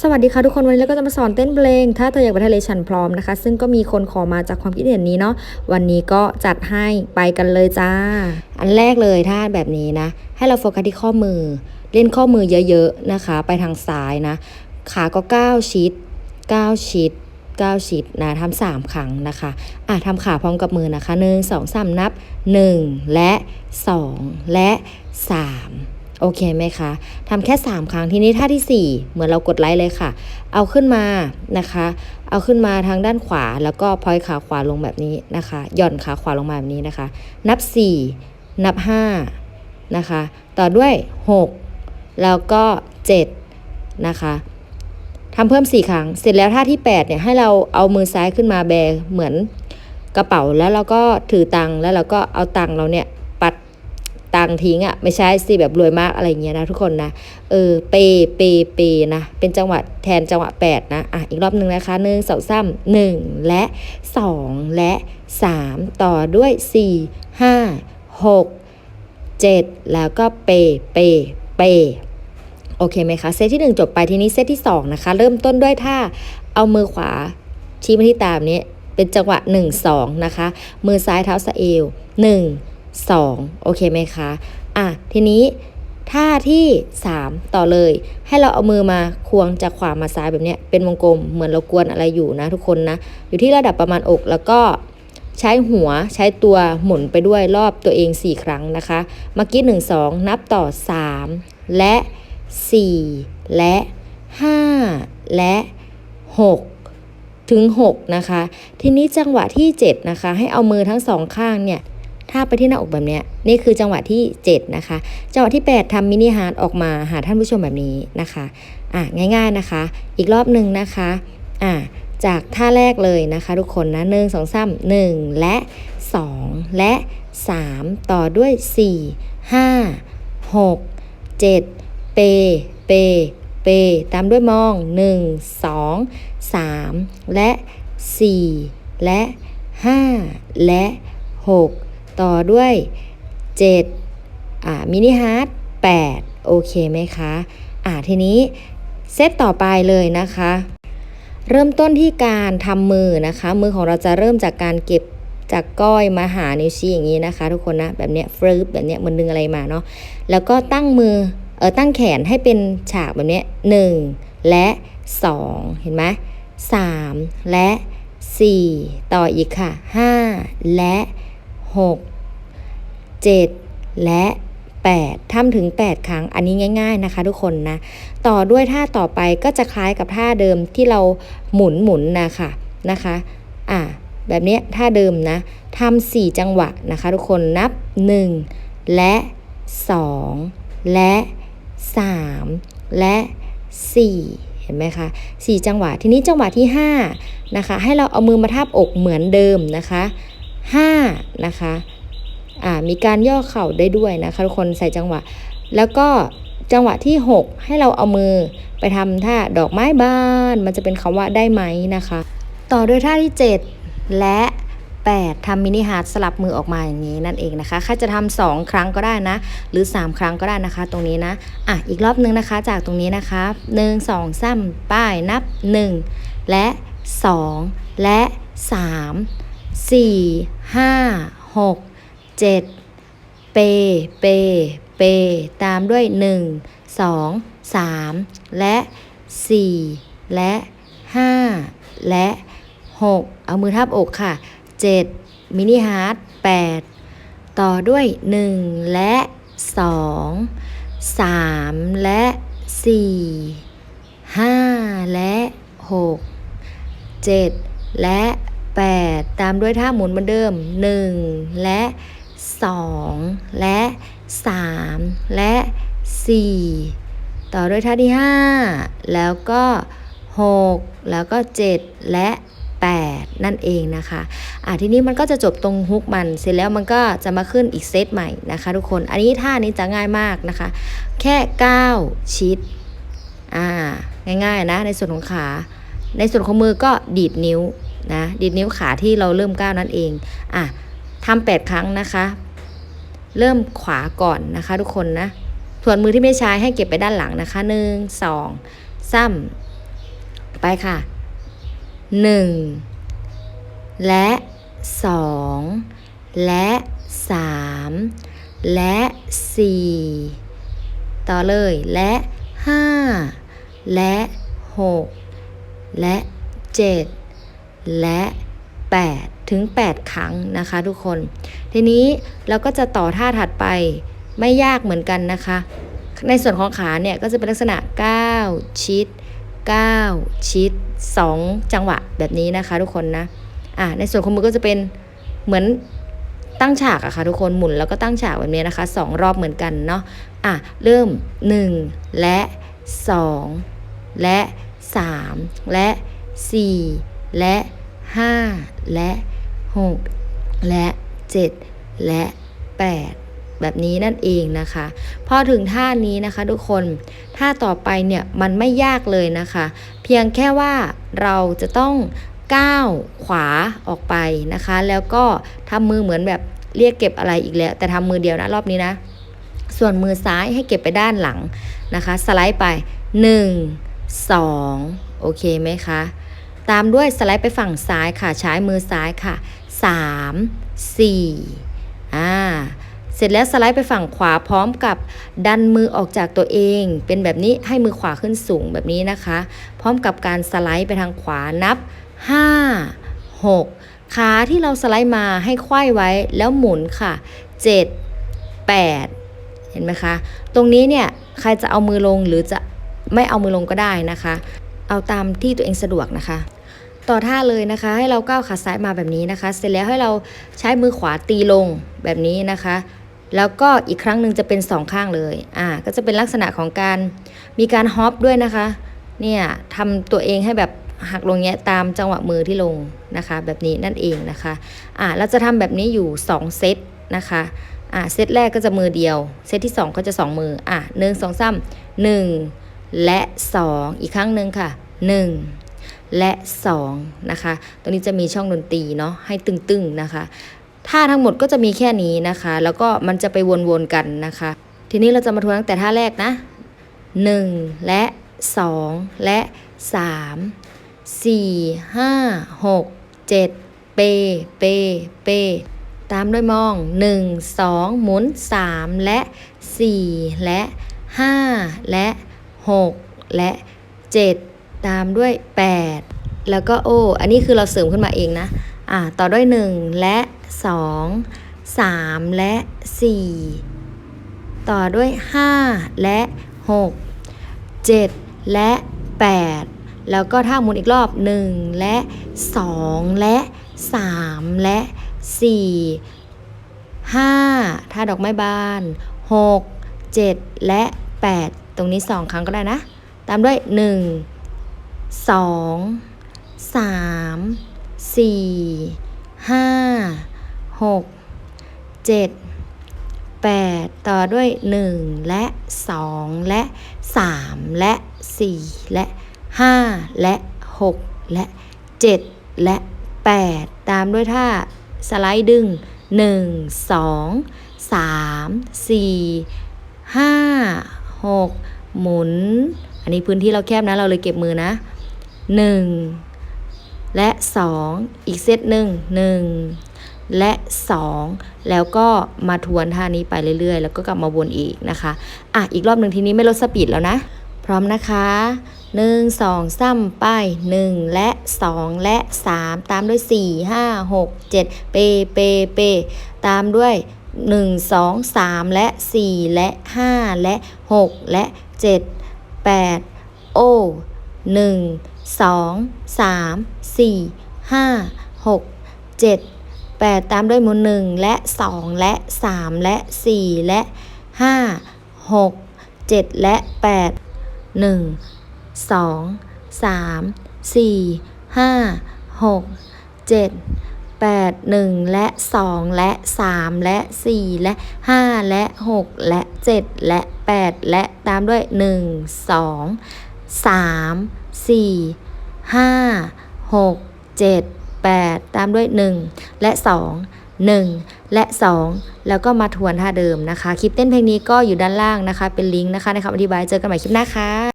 สวัสดีค่ะทุกคนวันนี้เราก็จะมาสอนเต้นเพลง ถ้าเธออยากไปทะเลฉันพร้อมนะคะ ซึ่งก็มีคนขอมาจากความคิดเห็นนี้เนาะวันนี้ก็จัดให้ไปกันเลยจ้า อันแรกเลยท่าแบบนี้นะ ให้เราโฟกัสที่ข้อมือ เล่นข้อมือเยอะๆนะคะ ไปทางซ้ายนะ ขาก็ก้าวชิดก้าวชิดก้าวชิดนะทำสามครั้งนะคะอะทำขาพร้อมกับมือนะคะหนึ่งสองสามนับหนึ่งและสองและสาม โอเคไหมคะทำแค่ 3 ครั้งทีนี้ท่าที่ 4 เหมือนเรากดไลค์เลยค่ะ เอาขึ้นมานะคะ เอาขึ้นมาทางด้านขวา แล้วก็พอยขาขวาลงแบบนี้นะคะหย่อนขาขวาลงมาแบบนี้นะคะ นับ 4 นับ5นะคะ ต่อด้วย 6 แล้วก็ 7 นะคะทำเพิ่ม 4 ครั้ง เสร็จแล้วท่าที่ 8 เนี่ยให้เราเอามือซ้ายขึ้นมาแบเหมือนกระเป๋าแล้วเราก็ถือตังค์แล้วเราก็เอาตังค์เราเนี่ย ตังทิ้งอะ่ะไม่ใช่สิแบบรวยมากอะไรเงี้ยนะทุกคนนะเออเปเปเปนะ เป็นจังหวะแทนจังหวะ8นะอะอีกรอบหนึ่งนะคะหนึ่งสองสามหนึ่งและ2และ3ต่อด้วย4 5 6 7แล้วก็เปเปเปโอเคไหมคะเซตที่ 1 จบไปทีนี้เซตที่ 2 นะคะ เริ่มต้นด้วยท่าเอามือขวาชี้มาที่ตามนี้ เป็นจังหวะ 1 2 นะคะ มือซ้ายเท้าสะเอว 1 2 โอเคไหมคะ อะ ทีนี้ท่าที่ 3 ต่อเลย ให้เราเอามือมาควงจากขวามาซ้ายแบบเนี้ยเป็นวงกลมเหมือนเรากวนอะไรอยู่นะทุกคนนะ อยู่ที่ระดับประมาณอกแล้วก็ใช้หัวใช้ตัวหมุนไปด้วยรอบตัวเอง 4 ครั้งนะคะ เมื่อกี้ 1 2 นับต่อ 3 และ 4 และ 5 และ 6 ถึง 6 นะคะ ทีนี้จังหวะที่ 7 นะคะ ให้เอามือทั้งสองข้างเนี่ย ท่าไปที่หน้าอกแบบเนี้ยนี่คือจังหวะที่ 7 นะคะ จังหวะที่ 8ทำมินิฮาร์ดออกมาหาท่านผู้ชมแบบนี้นะคะอะง่ายๆนะคะ อีกรอบหนึ่งนะคะอะจากท่าแรกเลยนะคะ ทุกคนนะหนึ่งสองสามหนึ่งและ 2 และ 3 ต่อด้วย 4 5 6 7 เป เป เป ตามด้วยมอง 1 2 3 และ 4 และ 5 และ 6 ต่อด้วย 7อ่ามินิฮาร์ด8โอเคไหมคะอ่าทีนี้เซตต่อไปเลยนะคะ เริ่มต้นที่การทำมือนะคะ มือของเราจะเริ่มจากการเก็บจากก้อยมาหานิ้วชี้อย่างนี้นะคะ ทุกคนนะแบบเนี้ยฟรึบแบบเนี้ยมันดึงอะไรมาเนาะแล้วก็ตั้งมือเออตั้งแขนให้เป็นฉากแบบเนี้ยหนึ่งและ 2 เห็นไหมสามและ 4 ต่ออีกค่ะ 5 และ 6 7 และ 8ทำถึง 8 ครั้งอันนี้ง่าย ๆนะคะ ทุกคนนะ ต่อด้วยท่าต่อไปก็จะคล้ายกับท่าเดิมที่เราหมุนหมุนนะคะนะคะ อ่าแบบนี้ท่าเดิมนะทำสี่จังหวะนะคะ ทุกคนนับ 1 และ 2 และ 3 และ 4 เห็นไหมคะสี่จังหวะทีนี้จังหวะที่5นะคะให้เราเอามือมาทาบอกเหมือนเดิมนะคะ 5นะคะอ่ามีการย่อเข่าได้ด้วยนะคะทุกคนใส่จังหวะ แล้วก็จังหวะที่ 6 ให้เราเอามือไปทำท่าดอกไม้บานมันจะเป็นคำว่าได้ไหมนะคะ ต่อด้วยท่าที่ 7 และ 8ทำมินิฮาร์ดสลับมือออกมาอย่างนี้นั่นเองนะคะใครจะทำ2ครั้งก็ได้นะ หรือ 3 ครั้งก็ได้นะคะ ตรงนี้นะอะอีกรอบนึงนะคะจากตรงนี้นะคะ 1 2 3ป้ายนับ 1 และ 2 และ 3 4 5 6 7เป เป เป ตามด้วย1 2 3และ4และ5และ6เอามือทับอกค่ะ7มินิฮาร์ด8ต่อด้วย1และ2 3และ4 5และ6 7และ 8 ตามด้วยท่าหมุนเหมือนเดิม 1 และ 2 และ 3 และ 4 ต่อด้วยท่าที่ 5 แล้วก็ 6 แล้วก็ 7 และ 8 นั่นเองนะคะอะทีนี้มันก็จะจบตรงฮุกมัน เสร็จแล้วมันก็จะมาขึ้นอีกเซตใหม่นะคะทุกคน อันนี้ท่านี้จะง่ายมากนะคะ แค่9ชิดอ่าง่ายๆนะในส่วนของขา ในส่วนของมือก็ดีดนิ้ว นะดีดนิ้วขาที่เราเริ่มก้าวนั่นเองอะทำแปดครั้งนะคะ เริ่มขวาก่อนนะคะ ทุกคนนะส่วนมือที่ไม่ใช้ให้เก็บไปด้านหลังนะคะหนึ่งสองสามไปค่ะหนึ่งและสองและสามและสี่ต่อเลยและห้าและหกและเจ็ด และ 8 ถึง 8 ครั้งนะคะทุกคน ทีนี้เราก็จะต่อท่าถัดไปไม่ยากเหมือนกันนะคะ ในส่วนของขาเนี่ยก็จะเป็นลักษณะ 9 ชิด 9 ชิด 2 จังหวะแบบนี้นะคะทุกคนนะอะในส่วนของมือก็จะเป็นเหมือนตั้งฉากอะค่ะทุกคนหมุนแล้วก็ตั้งฉากแบบนี้นะคะสองรอบเหมือนกันเนาะอะเริ่ม 1 และ 2 และ 3 และ 4 และ 5 และ 6 และ 7 และ 8 แบบนี้นั่นเองนะคะ พอถึงท่านี้นะคะทุกคนท่าต่อไปเนี่ยมันไม่ยากเลยนะคะ เพียงแค่ว่าเราจะต้องก้าวขวาออกไปนะคะ แล้วก็ทำมือเหมือนแบบเรียกเก็บอะไรอีกแล้ว แต่ทำมือเดียวนะรอบนี้นะ ส่วนมือซ้ายให้เก็บไปด้านหลังนะคะ สไลด์ไป 1 2 โอเคไหมคะ ตามด้วยสไลด์ไปฝั่งซ้ายค่ะใช้มือซ้ายค่ะ 3 4อ่าเสร็จแล้วสไลด์ไปฝั่งขวาพร้อมกับดันมือออกจากตัวเอง เป็นแบบนี้ให้มือขวาขึ้นสูงแบบนี้นะคะ พร้อมกับการสไลด์ไปทางขวานับ 5 6 ขาที่เราสไลด์มาให้ไขว้ไว้แล้วหมุนค่ะ 7 8 เห็นไหมคะ ตรงนี้เนี่ยใครจะเอามือลงหรือจะไม่เอามือลงก็ได้นะคะ เอาตามที่ตัวเองสะดวกนะคะ ต่อท่าเลยนะคะ ให้เราก้าวขาซ้ายมาแบบนี้นะคะ เสร็จแล้วให้เราใช้มือขวาตีลงแบบนี้นะคะ แล้วก็อีกครั้งหนึ่งจะเป็นสองข้างเลยอ่าก็จะเป็นลักษณะของการมีการฮอปด้วยนะคะเนี่ยทำตัวเองให้แบบหักลงเนี้ยตามจังหวะมือที่ลงนะคะ แบบนี้นั่นเองนะคะอ่าเราจะทำแบบนี้อยู่ 2 เซตนะคะอ่าเซตแรกก็จะมือเดียว เซตที่ 2 ก็จะ 2 มืออะหนึ่งสองสามหนึ่งและ 2 อีกครั้งหนึ่งค่ะ 1 และ2นะคะ ตรงนี้จะมีช่องดนตรีเนาะให้ตึงๆนะคะ ท่าทั้งหมดก็จะมีแค่นี้นะคะ แล้วก็มันจะไปวนๆกันนะคะ ทีนี้เราจะมาทวนตั้งแต่ท่าแรกนะ 1 และ 2 และ 3 4 5 6 7 เป เป เป ตามด้วยมอง 1 2 หมุน 3 และ 4 และ 5 และ 6 และ 7 ตามด้วย 8 แล้วก็โอ้อันนี้คือเราเสริมขึ้นมาเองนะอ่าต่อด้วย 1 และ 2 3 และ 4 ต่อด้วย 5 และ 6 7 และ 8 แล้วก็ท่าหมุนอีกรอบ 1 และ 2 และ 3 และ 4 5ท่าดอกไม้บาน 6 7 และ 8 ตรงนี้ 2 ครั้งก็ได้นะ ตามด้วย 1 2 3 4 5 6 7 8ต่อด้วย1และ2และ3และ4และ5และ6และ7และ8ตามด้วยท่าสไลด์ดึง1 2 3 4 5 6หมุน อันนี้พื้นที่เราแคบนะเราเลยเก็บมือนะ 1 และ 2 อีกเซตหนึ่ง1 และ 2 แล้วก็มาทวนท่านี้ไปเรื่อยๆ แล้วก็กลับมาวนอีกนะคะ อะ อีกรอบหนึ่งทีนี้ไม่ลดสปีดแล้วนะ พร้อมนะคะหนึ่งสองสามไปหนึ่งและสองและสามตามด้วยสี่ห้าหกเจ็ดเปเปเปตามด้วยหนึ่งสองสามและสี่และห้าและหกและเจ็ดแปดโอหนึ่ง สองสามสี่ห้าหกเจ็ดแปดตามด้วยหมุนหนึ่งและสองและสามและสี่และห้าหกเจ็ดและแปดหนึ่งสองสามสี่ห้าหกเจ็ดแปดหนึ่งและสองและสามและสี่และห้าและหกและเจ็ดและแปดและตามด้วยหนึ่งสองสาม สี่ห้าหกเจ็ดแปดตามด้วยหนึ่งและสองหนึ่งและสองแล้วก็มาทวนท่าเดิมนะคะ คลิปเต้นเพลงนี้ก็อยู่ด้านล่างนะคะ เป็นลิงก์นะคะในคำอธิบายเจอกันใหม่คลิปหน้าค่ะ